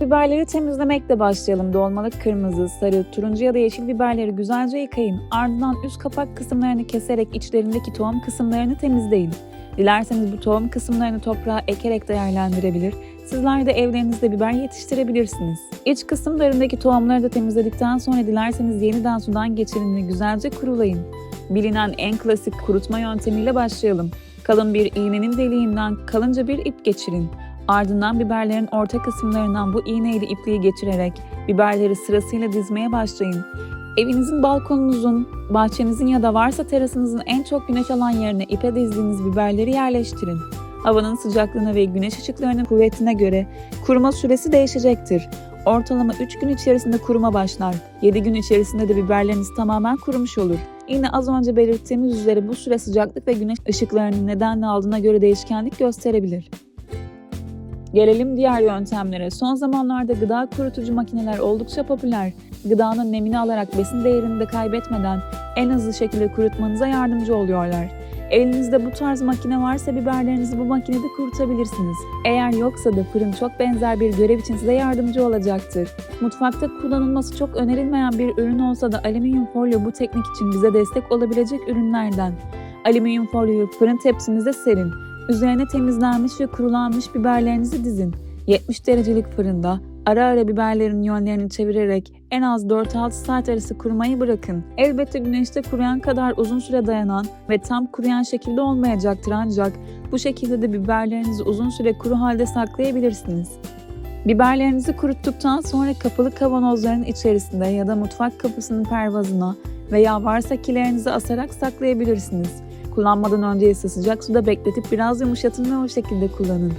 biberleri temizlemekle başlayalım. Dolmalık kırmızı, sarı, turuncu ya da yeşil biberleri güzelce yıkayın. Ardından üst kapak kısımlarını keserek içlerindeki tohum kısımlarını temizleyin. Dilerseniz bu tohum kısımlarını toprağa ekerek değerlendirebilir. Sizler de evlerinizde biber yetiştirebilirsiniz. İç kısımlarındaki tohumları da temizledikten sonra dilerseniz yeniden sudan geçirin ve güzelce kurulayın. Bilinen en klasik kurutma yöntemiyle başlayalım. Kalın bir iğnenin deliğinden kalınca bir ip geçirin. Ardından biberlerin orta kısımlarından bu iğneyle ipliği geçirerek biberleri sırasıyla dizmeye başlayın. Evinizin balkonunuzun, bahçenizin ya da varsa terasınızın en çok güneş alan yerine ipe dizdiğiniz biberleri yerleştirin. Havanın sıcaklığına ve güneş ışıklarının kuvvetine göre kuruma süresi değişecektir. Ortalama 3 gün içerisinde kuruma başlar. 7 gün içerisinde de biberleriniz tamamen kurumuş olur. Yine az önce belirttiğimiz üzere bu süre sıcaklık ve güneş ışıklarının nedenle aldığına göre değişkenlik gösterebilir. Gelelim diğer yöntemlere. Son zamanlarda gıda kurutucu makineler oldukça popüler. Gıdanın nemini alarak besin değerini de kaybetmeden en hızlı şekilde kurutmanıza yardımcı oluyorlar. Elinizde bu tarz makine varsa biberlerinizi bu makinede kurutabilirsiniz. Eğer yoksa da fırın çok benzer bir görev için size yardımcı olacaktır. Mutfakta kullanılması çok önerilmeyen bir ürün olsa da alüminyum folyo bu teknik için bize destek olabilecek ürünlerden. Alüminyum folyoyu fırın tepsinize serin. Üzerine temizlenmiş ve kurulanmış biberlerinizi dizin. 70 derecelik fırında ara ara biberlerin yönlerini çevirerek en az 4-6 saat arası kurumayı bırakın. Elbette güneşte kuruyan kadar uzun süre dayanan ve tam kuruyan şekilde olmayacaktır ancak bu şekilde de biberlerinizi uzun süre kuru halde saklayabilirsiniz. Biberlerinizi kuruttuktan sonra kapalı kavanozların içerisinde ya da mutfak kapısının pervazına veya varsa kilerinizi asarak saklayabilirsiniz. Kullanmadan önce ise sıcak suda bekletip biraz yumuşatın ve o şekilde kullanın.